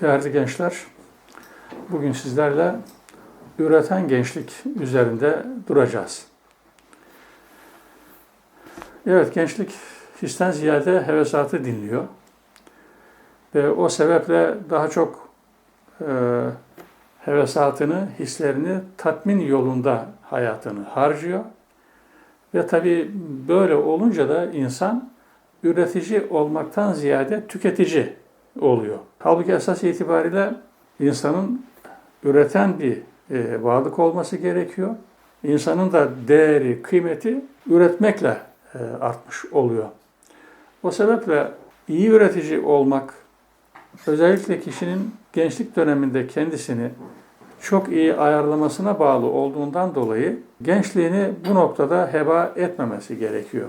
Değerli gençler, bugün sizlerle üreten gençlik üzerinde duracağız. Evet, gençlik histen ziyade hevesatı dinliyor. Ve o sebeple daha çok e, hevesatını, hislerini tatmin yolunda hayatını harcıyor. Ve tabii böyle olunca da insan üretici olmaktan ziyade tüketici oluyor. Halbuki esas itibariyle insanın üreten bir e, varlık olması gerekiyor. İnsanın da değeri, kıymeti üretmekle e, artmış oluyor. O sebeple iyi üretici olmak, özellikle kişinin gençlik döneminde kendisini çok iyi ayarlamasına bağlı olduğundan dolayı gençliğini bu noktada heba etmemesi gerekiyor.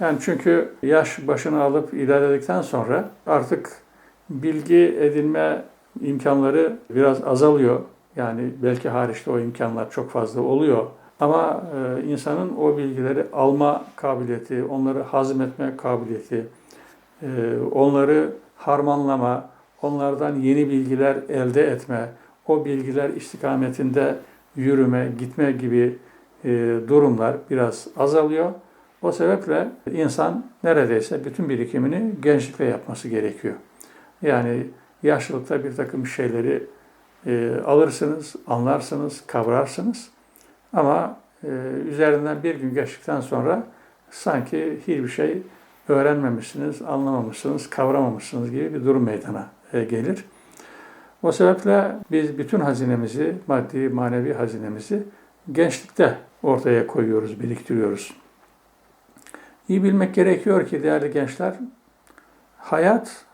Yani çünkü yaş başını alıp ilerledikten sonra artık bilgi edinme imkanları biraz azalıyor. Yani belki hariçte o imkanlar çok fazla oluyor. Ama e, insanın o bilgileri alma kabiliyeti, onları hazmetme kabiliyeti, e, onları harmanlama, onlardan yeni bilgiler elde etme, o bilgiler istikametinde yürüme, gitme gibi e, durumlar biraz azalıyor. O sebeple insan neredeyse bütün birikimini gençlikte yapması gerekiyor. Yani yaşlılıkta bir takım şeyleri e, alırsınız, anlarsınız, kavrarsınız. Ama e, üzerinden bir gün geçtikten sonra sanki hiçbir şey öğrenmemişsiniz, anlamamışsınız, kavramamışsınız gibi bir durum meydana e, gelir. O sebeple biz bütün hazinemizi, maddi, manevi hazinemizi gençlikte ortaya koyuyoruz, biriktiriyoruz. İyi bilmek gerekiyor ki değerli gençler, hayat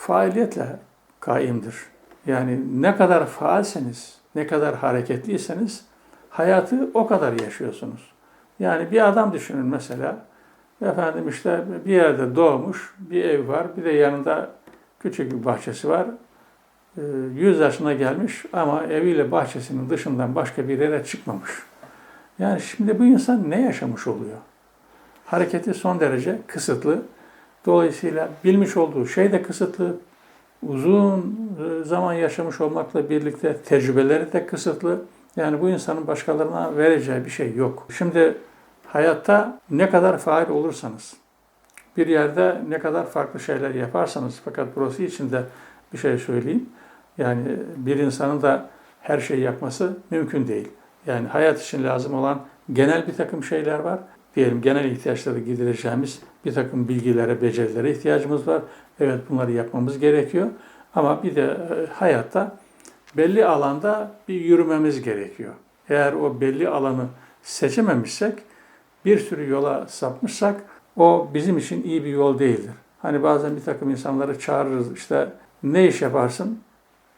faaliyetle kaimdir. Yani ne kadar faalseniz, ne kadar hareketliyseniz hayatı o kadar yaşıyorsunuz. Yani bir adam düşünün mesela, efendim işte bir yerde doğmuş, bir ev var, bir de yanında küçük bir bahçesi var. 100 ee, yaşına gelmiş ama eviyle bahçesinin dışından başka bir yere çıkmamış. Yani şimdi bu insan ne yaşamış oluyor? Hareketi son derece kısıtlı. Dolayısıyla bilmiş olduğu şey de kısıtlı. Uzun e, zaman yaşamış olmakla birlikte tecrübeleri de kısıtlı. Yani bu insanın başkalarına vereceği bir şey yok. Şimdi hayatta ne kadar faal olursanız, bir yerde ne kadar farklı şeyler yaparsanız, fakat burası için de bir şey söyleyeyim. Yani bir insanın da her şeyi yapması mümkün değil. Yani hayat için lazım olan genel bir takım şeyler var. Diyelim genel ihtiyaçları gidereceğimiz bir takım bilgilere, becerilere ihtiyacımız var. Evet bunları yapmamız gerekiyor. Ama bir de e, hayatta belli alanda bir yürümemiz gerekiyor. Eğer o belli alanı seçememişsek, bir sürü yola sapmışsak o bizim için iyi bir yol değildir. Hani bazen bir takım insanları çağırırız işte ne iş yaparsın?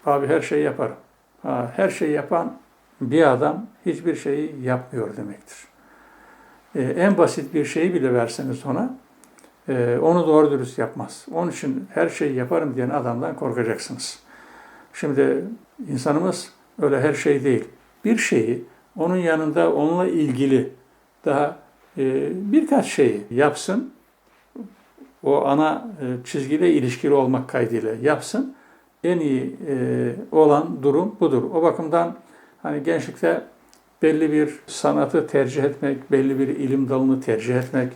Abi her şeyi yaparım. Ha, her şeyi yapan bir adam hiçbir şeyi yapmıyor demektir. Ee, en basit bir şeyi bile verseniz ona, e, onu doğru dürüst yapmaz. Onun için her şeyi yaparım diyen adamdan korkacaksınız. Şimdi insanımız öyle her şey değil. Bir şeyi onun yanında onunla ilgili daha e, birkaç şeyi yapsın. O ana e, çizgiyle ilişkili olmak kaydıyla yapsın. En iyi e, olan durum budur. O bakımdan hani gençlikte belli bir sanatı tercih etmek, belli bir ilim dalını tercih etmek,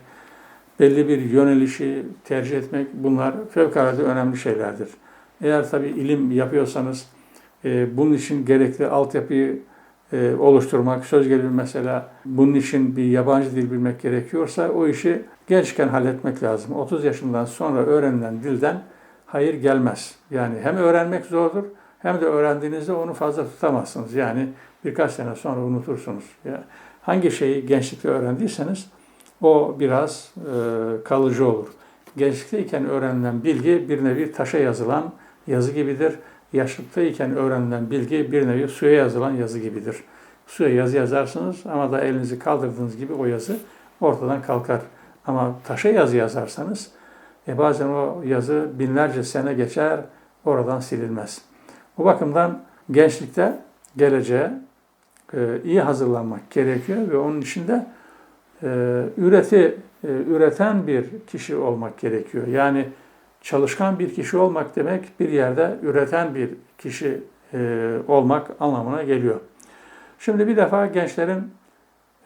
belli bir yönelişi tercih etmek bunlar fevkalade önemli şeylerdir. Eğer tabi ilim yapıyorsanız e, bunun için gerekli altyapıyı e, oluşturmak, söz gelimi mesela bunun için bir yabancı dil bilmek gerekiyorsa o işi gençken halletmek lazım. 30 yaşından sonra öğrenilen dilden hayır gelmez. Yani hem öğrenmek zordur hem de öğrendiğinizde onu fazla tutamazsınız. Yani birkaç sene sonra unutursunuz. Yani hangi şeyi gençlikte öğrendiyseniz o biraz e, kalıcı olur. Gençlikteyken öğrenilen bilgi bir nevi taşa yazılan yazı gibidir. Yaşlıktayken öğrenilen bilgi bir nevi suya yazılan yazı gibidir. Suya yazı yazarsınız ama da elinizi kaldırdığınız gibi o yazı ortadan kalkar. Ama taşa yazı yazarsanız e bazen o yazı binlerce sene geçer, oradan silinmez. Bu bakımdan gençlikte geleceğe e, iyi hazırlanmak gerekiyor ve onun için de üreti, e, üreten bir kişi olmak gerekiyor. Yani çalışkan bir kişi olmak demek bir yerde üreten bir kişi e, olmak anlamına geliyor. Şimdi bir defa gençlerin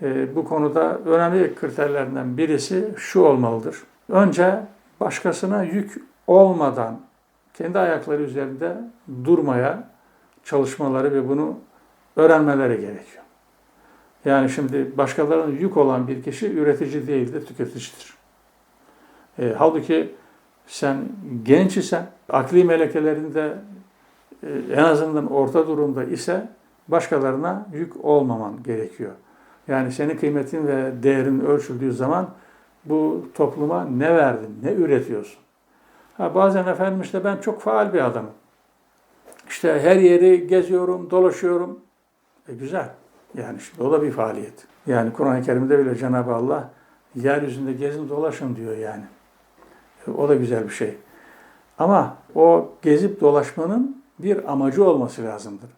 e, bu konuda önemli kriterlerinden birisi şu olmalıdır. Önce başkasına yük olmadan kendi ayakları üzerinde durmaya çalışmaları ve bunu öğrenmeleri gerekiyor. Yani şimdi başkalarına yük olan bir kişi üretici değil de tüketicidir. E, halbuki sen genç isen, akli melekelerinde e, en azından orta durumda ise başkalarına yük olmaman gerekiyor. Yani senin kıymetin ve değerin ölçüldüğü zaman bu topluma ne verdin, ne üretiyorsun? Ha, bazen efendim işte ben çok faal bir adamım. İşte her yeri geziyorum, dolaşıyorum. E güzel. Yani şimdi o da bir faaliyet. Yani Kur'an-ı Kerim'de bile Cenab-ı Allah yeryüzünde gezin dolaşın diyor yani. O da güzel bir şey. Ama o gezip dolaşmanın bir amacı olması lazımdır.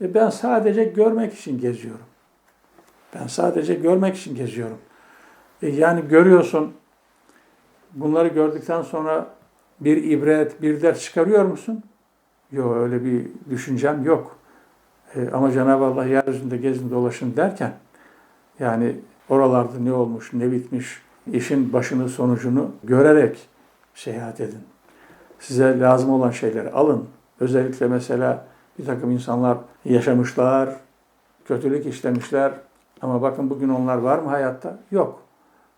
E ben sadece görmek için geziyorum. Ben sadece görmek için geziyorum. E yani görüyorsun, bunları gördükten sonra bir ibret, bir ders çıkarıyor musun? Yok öyle bir düşüncem yok. E, ama Cenab-ı Allah yeryüzünde gezin dolaşın derken yani oralarda ne olmuş, ne bitmiş, işin başını sonucunu görerek seyahat edin. Size lazım olan şeyleri alın. Özellikle mesela bir takım insanlar yaşamışlar, kötülük işlemişler ama bakın bugün onlar var mı hayatta? Yok.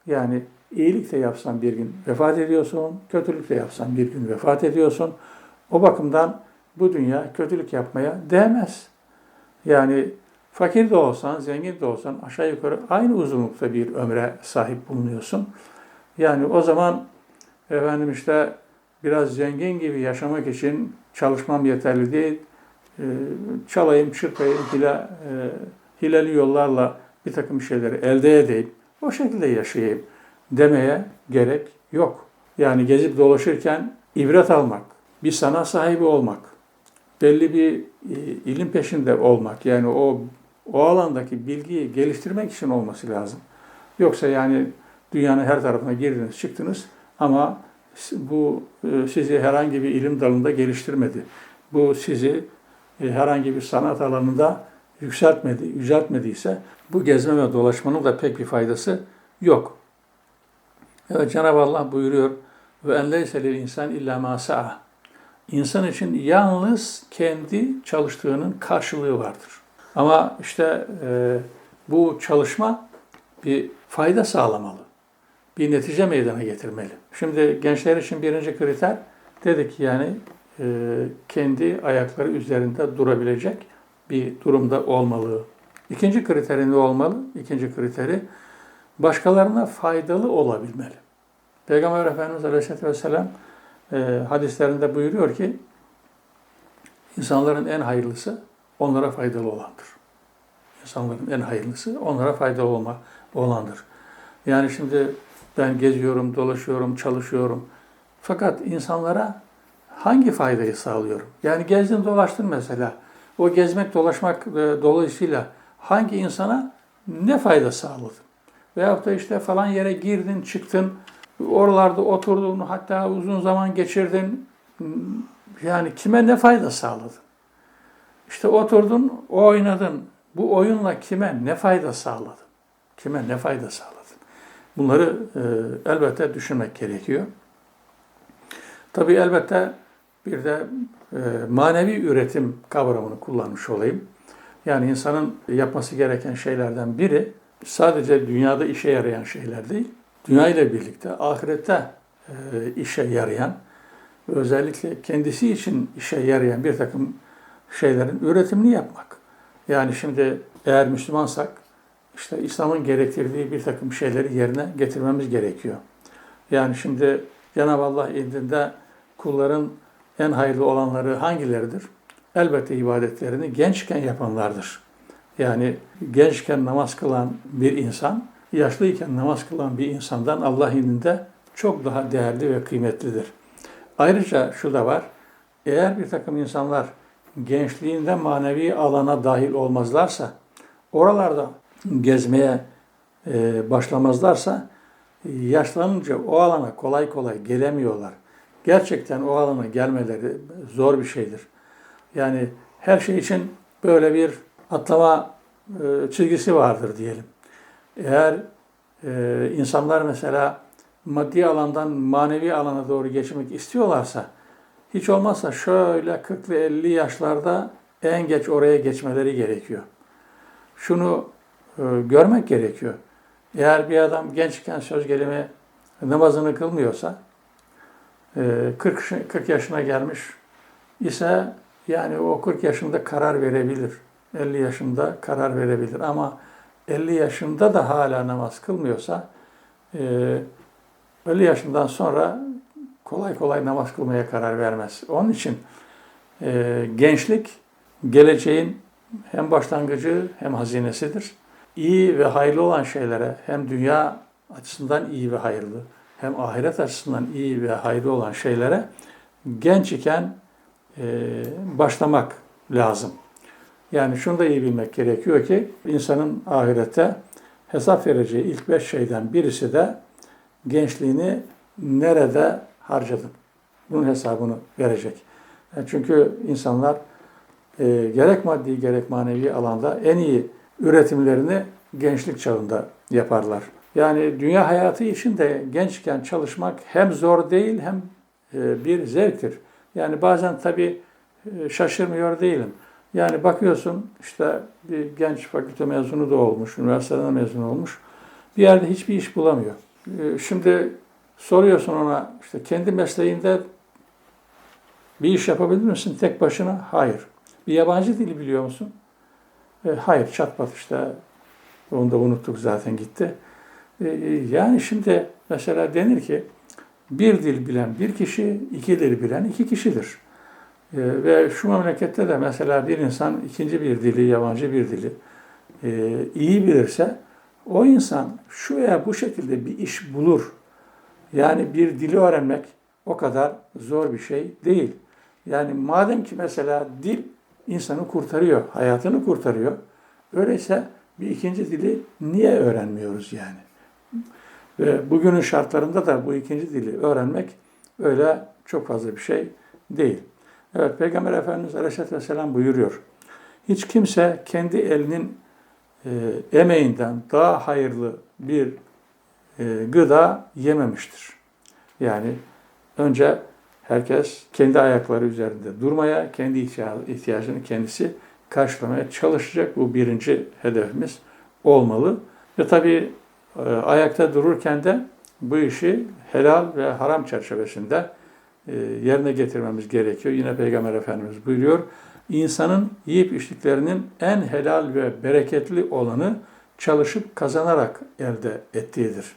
Yani iyilik de yapsan bir gün vefat ediyorsun, kötülük de yapsan bir gün vefat ediyorsun. O bakımdan bu dünya kötülük yapmaya değmez. Yani fakir de olsan, zengin de olsan aşağı yukarı aynı uzunlukta bir ömre sahip bulunuyorsun. Yani o zaman efendim işte biraz zengin gibi yaşamak için çalışmam yeterli değil. Ee, çalayım, çırpayım, hile, e, hileli yollarla bir takım şeyleri elde edeyim. O şekilde yaşayayım demeye gerek yok. Yani gezip dolaşırken ibret almak, bir sanat sahibi olmak, belli bir e, ilim peşinde olmak yani o o alandaki bilgiyi geliştirmek için olması lazım. Yoksa yani dünyanın her tarafına girdiniz, çıktınız ama bu e, sizi herhangi bir ilim dalında geliştirmedi. Bu sizi e, herhangi bir sanat alanında yükseltmedi, yüceltmediyse bu gezme ve dolaşmanın da pek bir faydası yok. Evet Cenab-ı Allah buyuruyor ve en leyse insan illa ma sa'a. İnsan için yalnız kendi çalıştığının karşılığı vardır. Ama işte e, bu çalışma bir fayda sağlamalı. Bir netice meydana getirmeli. Şimdi gençler için birinci kriter dedik yani e, kendi ayakları üzerinde durabilecek bir durumda olmalı. İkinci kriteri ne olmalı? İkinci kriteri başkalarına faydalı olabilmeli. Peygamber Efendimiz Aleyhisselatü Vesselam e, hadislerinde buyuruyor ki insanların en hayırlısı onlara faydalı olandır. İnsanların en hayırlısı onlara faydalı olma, olandır. Yani şimdi ben geziyorum, dolaşıyorum, çalışıyorum. Fakat insanlara hangi faydayı sağlıyorum? Yani gezdin dolaştın mesela. O gezmek dolaşmak e, dolayısıyla hangi insana ne fayda sağladın? Veyahut da işte falan yere girdin, çıktın, oralarda oturdun, hatta uzun zaman geçirdin. Yani kime ne fayda sağladın? İşte oturdun, oynadın. Bu oyunla kime ne fayda sağladın? Kime ne fayda sağladın? Bunları e, elbette düşünmek gerekiyor. Tabii elbette bir de e, manevi üretim kavramını kullanmış olayım. Yani insanın yapması gereken şeylerden biri sadece dünyada işe yarayan şeyler değil, dünya ile birlikte ahirette e, işe yarayan ve özellikle kendisi için işe yarayan bir takım şeylerin üretimini yapmak. Yani şimdi eğer Müslümansak işte İslam'ın gerektirdiği bir takım şeyleri yerine getirmemiz gerekiyor. Yani şimdi Cenab-ı Allah indinde kulların en hayırlı olanları hangileridir? Elbette ibadetlerini gençken yapanlardır. Yani gençken namaz kılan bir insan, yaşlıyken namaz kılan bir insandan Allah indinde çok daha değerli ve kıymetlidir. Ayrıca şu da var, eğer bir takım insanlar gençliğinde manevi alana dahil olmazlarsa, oralarda gezmeye e, başlamazlarsa, yaşlanınca o alana kolay kolay gelemiyorlar. gerçekten o alana gelmeleri zor bir şeydir. Yani her şey için böyle bir atlama e, çizgisi vardır diyelim. Eğer e, insanlar mesela maddi alandan manevi alana doğru geçmek istiyorlarsa hiç olmazsa şöyle 40'lı 50 yaşlarda en geç oraya geçmeleri gerekiyor. Şunu e, görmek gerekiyor. Eğer bir adam gençken söz gelimi namazını kılmıyorsa 40, 40 yaşına gelmiş ise yani o 40 yaşında karar verebilir. 50 yaşında karar verebilir ama 50 yaşında da hala namaz kılmıyorsa 50 yaşından sonra kolay kolay namaz kılmaya karar vermez. Onun için gençlik geleceğin hem başlangıcı hem hazinesidir. İyi ve hayırlı olan şeylere hem dünya açısından iyi ve hayırlı hem ahiret açısından iyi ve hayırlı olan şeylere genç iken e, başlamak lazım. Yani şunu da iyi bilmek gerekiyor ki insanın ahirette hesap vereceği ilk beş şeyden birisi de gençliğini nerede harcadın? Bunun hesabını verecek. Yani çünkü insanlar e, gerek maddi gerek manevi alanda en iyi üretimlerini gençlik çağında yaparlar. Yani dünya hayatı için de gençken çalışmak hem zor değil hem e, bir zevktir. Yani bazen tabii e, şaşırmıyor değilim. Yani bakıyorsun işte bir genç fakülte mezunu da olmuş, üniversiteden mezun olmuş. Bir yerde hiçbir iş bulamıyor. E, şimdi soruyorsun ona işte kendi mesleğinde bir iş yapabilir misin tek başına? Hayır. Bir yabancı dili biliyor musun? hayır, çatpat işte. Onu da unuttuk zaten gitti. E, e, yani şimdi mesela denir ki bir dil bilen bir kişi, iki dil bilen iki kişidir. E, ve şu memlekette de mesela bir insan ikinci bir dili, yabancı bir dili iyi bilirse o insan şu veya bu şekilde bir iş bulur. Yani bir dili öğrenmek o kadar zor bir şey değil. Yani madem ki mesela dil insanı kurtarıyor, hayatını kurtarıyor. Öyleyse bir ikinci dili niye öğrenmiyoruz yani? Ve bugünün şartlarında da bu ikinci dili öğrenmek öyle çok fazla bir şey değil. Evet Peygamber Efendimiz Aleyhisselatü Vesselam buyuruyor. Hiç kimse kendi elinin e, emeğinden daha hayırlı bir e, gıda yememiştir. Yani önce herkes kendi ayakları üzerinde durmaya, kendi ihtiyacını kendisi karşılamaya çalışacak. Bu birinci hedefimiz olmalı. Ve tabii e, ayakta dururken de bu işi helal ve haram çerçevesinde yerine getirmemiz gerekiyor. Yine Peygamber Efendimiz buyuruyor. İnsanın yiyip içtiklerinin en helal ve bereketli olanı çalışıp kazanarak elde ettiğidir.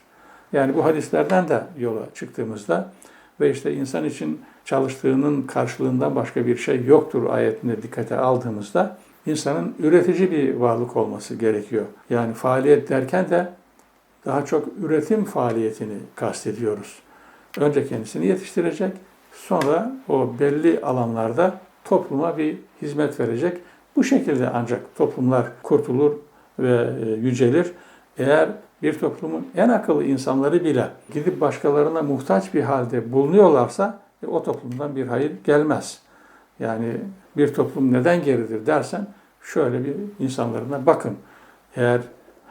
Yani bu hadislerden de yola çıktığımızda ve işte insan için çalıştığının karşılığından başka bir şey yoktur ayetine dikkate aldığımızda insanın üretici bir varlık olması gerekiyor. Yani faaliyet derken de daha çok üretim faaliyetini kastediyoruz. Önce kendisini yetiştirecek, sonra o belli alanlarda topluma bir hizmet verecek. Bu şekilde ancak toplumlar kurtulur ve e, yücelir. Eğer bir toplumun en akıllı insanları bile gidip başkalarına muhtaç bir halde bulunuyorlarsa e, o toplumdan bir hayır gelmez. Yani bir toplum neden geridir dersen şöyle bir insanlarına bakın. Eğer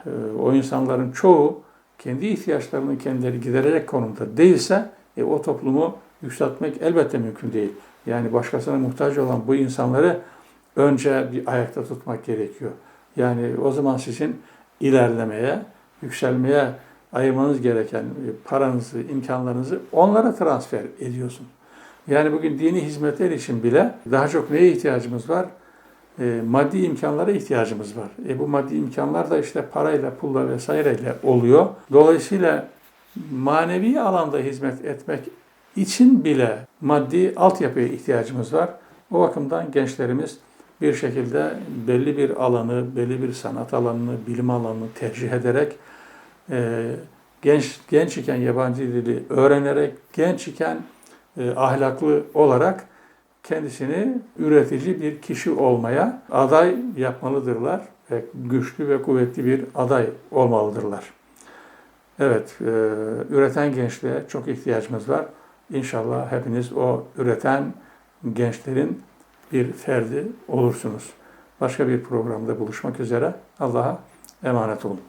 e, o insanların çoğu kendi ihtiyaçlarını kendileri giderecek konumda değilse e, o toplumu yükseltmek elbette mümkün değil. Yani başkasına muhtaç olan bu insanları önce bir ayakta tutmak gerekiyor. Yani o zaman sizin ilerlemeye, yükselmeye ayırmanız gereken paranızı, imkanlarınızı onlara transfer ediyorsun. Yani bugün dini hizmetler için bile daha çok neye ihtiyacımız var? E, maddi imkanlara ihtiyacımız var. E, bu maddi imkanlar da işte parayla, pulla vesaireyle oluyor. Dolayısıyla manevi alanda hizmet etmek için bile maddi altyapıya ihtiyacımız var. O bakımdan gençlerimiz bir şekilde belli bir alanı, belli bir sanat alanını, bilim alanını tercih ederek e, genç genç iken yabancı dili öğrenerek, genç iken e, ahlaklı olarak kendisini üretici bir kişi olmaya aday yapmalıdırlar ve güçlü ve kuvvetli bir aday olmalıdırlar. Evet, e, üreten gençliğe çok ihtiyacımız var. İnşallah hepiniz o üreten gençlerin bir ferdi olursunuz. Başka bir programda buluşmak üzere. Allah'a emanet olun.